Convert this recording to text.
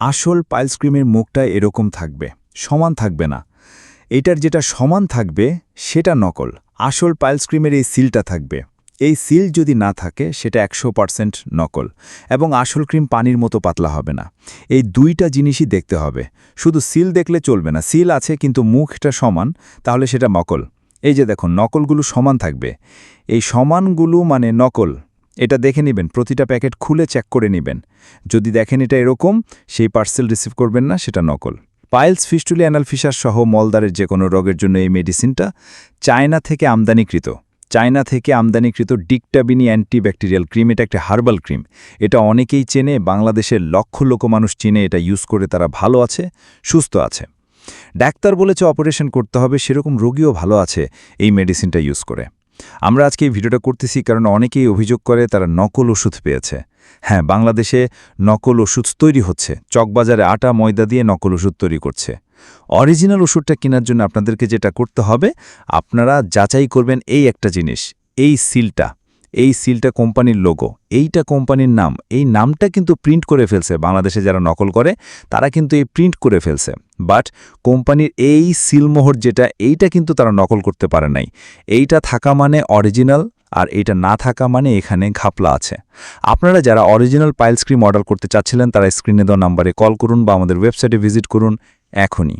আসল পাইলস ক্রিমের মুখটা এরকম থাকবে, সমান থাকবে না। এটার যেটা সমান থাকবে, সেটা নকল। আসল পাইলস ক্রিমের এই সিলটা থাকবে। এই সিল যদি না থাকে, সেটা একশো পারসেন্ট নকল এবং আসল ক্রিম পানির মতো পাতলা হবে না। এই দুইটা জিনিসই দেখতে হবে। শুধু সিল দেখলে চলবে না। সিল আছে, কিন্তু মুখটা সমান, তাহলে সেটা নকল। এই যে দেখো নকলগুলো সমান থাকবে। এই সমানগুলো মানে নকল। এটা দেখে নেবেন, প্রতিটা প্যাকেট খুলে চেক করে নেবেন। যদি দেখেন এটা এরকম, সেই পার্সেল রিসিভ করবেন না, সেটা নকল। পাইলস ফিস্টুলি অ্যানাল ফিসার সহ মলদারের যে কোনো রোগের জন্য এই মেডিসিনটা চায়না থেকে আমদানিকৃত। চায়না থেকে আমদানিকৃত ডিকটাবিনি অ্যান্টিব্যাকটেরিয়াল ক্রিম এটা একটা হার্বাল ক্রিম এটা অনেকেই চেনে, বাংলাদেশের লক্ষ লক্ষ মানুষ চেনে, এটা ইউজ করে তারা ভালো আছে, সুস্থ আছে। ডাক্তার বলেছে অপারেশন করতে হবে, সেরকম রোগীও ভালো আছে এই মেডিসিনটা ইউজ করে। আমরা আজকে এই ভিডিওটা করতেছি কারণ অনেকেই অভিযোগ করে তারা নকল ওষুধ পেয়েছে। হ্যাঁ বাংলাদেশে নকল ওষুধ তৈরি হচ্ছে। চকবাজারে আটা, ময়দা দিয়ে নকল ওষুধ তৈরি করছে। অরিজিনাল ওষুধটা কেনার জন্য আপনাদেরকে যেটা করতে হবে, আপনারা যাচাই করবেন এই একটা জিনিস, এই সিলটা। এই সিলটা কোম্পানির লোগো এইটা কোম্পানির নাম, এই নামটা কিন্তু প্রিন্ট করে ফেলছে। বাংলাদেশে যারা নকল করে, তারা কিন্তু এই প্রিন্ট করে ফেলছে। বাট কোম্পানির এই সিলমোহর যেটা, এইটা কিন্তু তারা নকল করতে পারে নাই। এইটা থাকা মানে অরিজিনাল আর এইটা না থাকা মানে এখানে ঘাপলা আছে। আপনারা যারা অরিজিনাল পাইল স্ক্রিম অর্ডার করতে চাচ্ছিলেন, তারা স্ক্রিনে দেওয়া নাম্বারে কল করুন বা আমাদের ওয়েবসাইটে ভিজিট করুন, এখনই।